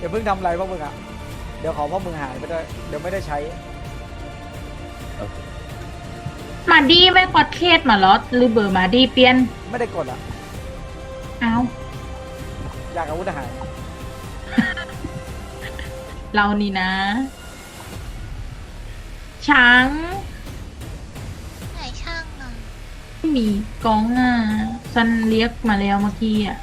อย่าเพิ่งทำอะไรพวกมึงอะ เดี๋ยวขอพวกมึงหายไปด้วย เดี๋ยวไม่ได้ใช้ มาดีไม่กดเคสมาเหรอหรือเบอร์มาดีเปลี่ยนไม่ได้กดอะ เอาอยากอาวุธหาย เรานี่นะ ช้างไหนช่างอะไม่มีกองอะซันเรียกมาแล้วเมื่อกี้อะ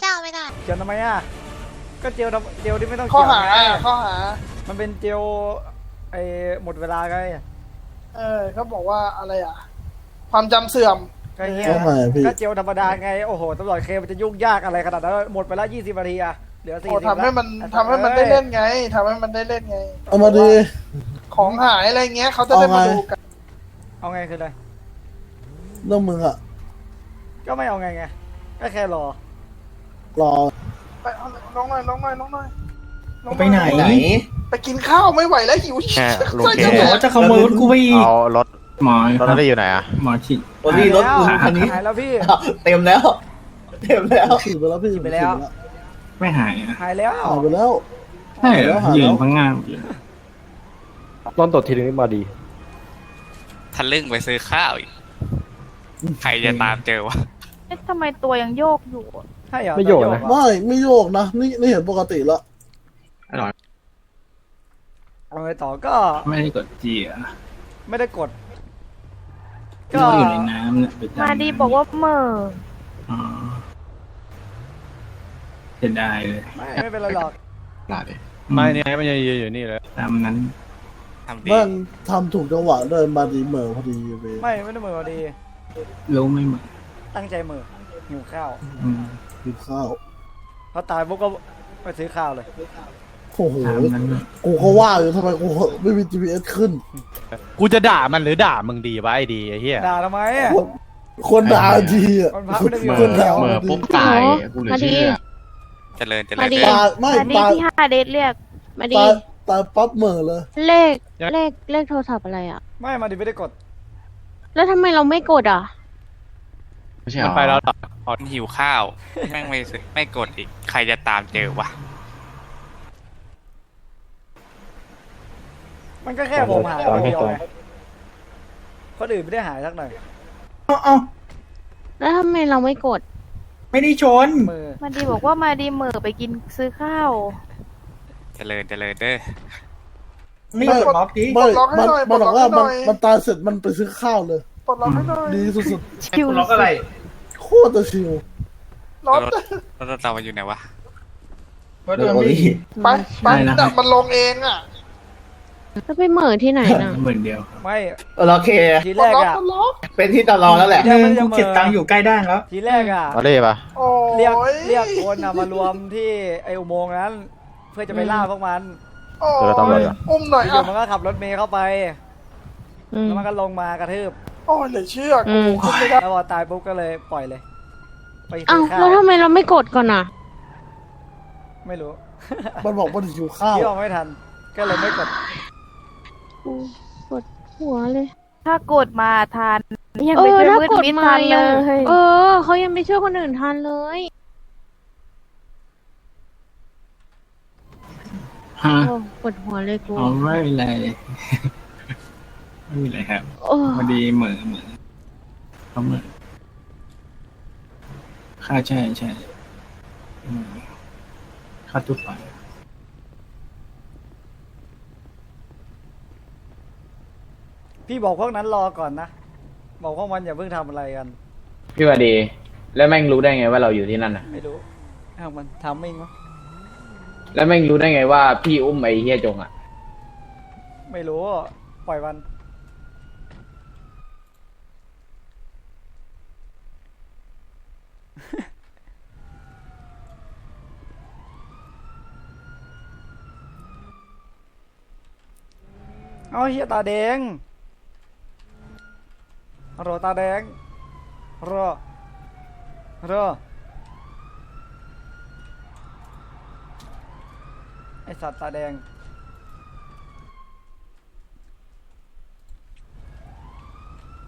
เจ้าไม่ได้ เจียวทำไมอะ ก็เจียวทำเจียวที่ไม่ต้องข้อเจียวหาไงข้อหา มันเป็นเจียวไอ้หมดเวลาไงเออเขาบอกว่าอะไรอะ ความจำเสื่อม ก็เฮียก็ไม่พี่ ก็เจียวธรรมดาไง โอ้โหตำรวจเคมันจะยุ่งยากอะไรขนาดนั้น หมดไปแล้วยี่สิบนาทีอะเหลือสี่โอ้สิบทำให้มันทำให้มันได้เล่นไงทำให้มันได้เล่นไง เอามาดี ของหายอะไรเงี้ยเขาจะได้มาเอาไง ดูกันเอาไงคืออะไร เรื่องมึงอะก็ไม่เอาไงไง ก็แค่รอ รอ ไปเอาน้องหน่อยน้องหน่อยน้องหน่อยน้องอยไปไหนไปกินข้าวไม่ไหวแล้วหิวแค่ลุงใส่เคกระบอกเป๋าว่าจะขโมยรถกูไปอีกเอารถหมอรถนั่นอยู่ไหนอะหมอฉีดโอ้นี่รถกูหายคันนี้ หายแล้วพี่ เต็มแล้ว เต็มแล้ว ขี่ไปแล้วพี่ขี่ไปแล้ว ไม่หายอะหายแล้วหายไปแล้ว ใช่เหรอหายยืแล้นวพังงานต้นตดทีนึงมาดี ทะลึ่งไปซื้อข้าวอีก ใครจะตามเจอวะเอ๊ะทำไมตัวยังโยกอยู่อะ ใช่เหรอไม่โยกนะจไม่ไม่โยกนะนี่นี่เห็นปกติแล้วเอาไงต่อก็ไม่ได้กดจีอะไม่ได้กดก็อยู่ในน้ำเนี่ยไปจำมาดีบอกว่าเหม่ออ๋อเสียดายเลยไม่ไม่เป็นไรหรอกไม่เนี่ยมันยังยืนอยู่นี่เลยตามนั้น ทำดีแม่งทำถูกจังหวะด้วยมาดีเหม่อพอดีเว้ยไม่ไม่ได้มือพอดีรู้ไม่หมดตั้งใจมือ หิวข้าวอืมกินข้าวพอตายปุ๊บก็ไปซื้อข้าวเลย โอ้โหตามนั้นเลยกูก็ว่าอยู่ทำไมกูไม่มี GPS ขึ้น กูจะด่ามันหรือด่ามึงดีวะไอ้ดีไอ้เหี้ย ด่าทำไมอะ คนคนด่าทีอะมันพักไม่ได้มีคนด่าเหม่อปุ๊บตายกูเหลือเชื่อเจริญเจริมาญดีเด้อตายไม่มาดีตายที่ห้าเดทเรียก มาดีตายตายปั๊บเหม่อเลย เลขเลข เลขโทรศัพท์อะไรอะ ไม่มาดิไม่ได้กด แล้วทำไมเราไม่กดอะ ไม่ใช่หรมันอไปแล้วเหรอมันหิวข้าว แม่งไม่ซื้อไม่กดอีก ใครจะตามเจอวะ มันก็แค่ผมหายคนเดียวไงคนอื่นไม่ได้หายสักหน่อย เอ้าเอ้าแล้วทำไมเราไม่กด ไม่ได้ชน มือ มาดีบอกว่ามาดีเหม่อไปกินซื้อข้าว เจริญเจริญเด้อไม่กดล็อกดิไม่ปลดล็อกให้มันหน่อยมันปลบดอกล็ว่าอกให้หมันน่อยมันตายเสร็จมันไปซื้อข้าวเลยปล ดล็อกให้หน่อยดีสุดชิวล็อกอะไร ๆ โคตรจะชิวรถรถรถเราอยู่ไหนวะรถรถโอไม่ลี่ ไปไปได้นะน่ะมันลงเองอะแล้วไปเหม่อที่ไหนน่ะเหมือนเดียว ไม่โอเค ทีปลแรดกล็อกอะปลดล็อกเป็นที่ตลอดแล้วแหละเดี๋ยวมันจะกูเหม่อเก็บตังค์อยู่ใกล้ด้านแล้ว ทีแรกอะมาเล่ปะโอ้เรียกยเรียกคนอะมารวมที่ไออุโมงค์นั้น เพื่อจะไปล่าพวกมันโอ้เจอตำรวจยอะอุ้มหน่อยอยู่อะมันก็ขับรถเมล์เข้าไป อืม แล้วมันก็ลงมากระทืบ โอ้ยเหลือเชื่ออืกูมขึ้นไม่ได้แล้วพอตายปุ๊บก็เลยปล่อยเลย ไปอ้าซื้วอข้าแล้ววทำไมเราไม่กดก่อนอะ ไม่รู้ มันบอกมันหิวข้าว ที่ออกไม่ทัน ก็เลยไม่กด กูปวดหัวเลย ถ้ากดมาทานยังเอไปอช่วยถ้ามืดกดมิดมาทันเลยังย เออเขายังไปช่วยคนอื่นทันเลย ฮะโอ้ปวดหัวเลยกู อ๋อไม่เป็นไร ไม่มีอะไรครับโอ้พอดีเหมือเหมือเขาเหมือค่าใช่ใช่อืมค่าทุกฝ่ายพี่บอกพวกนั้นรอก่อนนะ บอกพวกมันอย่าเพิ่งทำอะไรกัน พี่ว่าดี แล้วแม่งรู้ได้ไงว่าเราอยู่ที่นั่นอะ ไม่รู้เอามันทำเองวะแล้วแม่งรู้ได้ไงว่าพี่อุ้มไอ้เฮียจงอะ ไม่รู้ ปล่อยมัน เอาเฮียตาแดงรอตาแดงรอรอไอสัตว์ตาแดง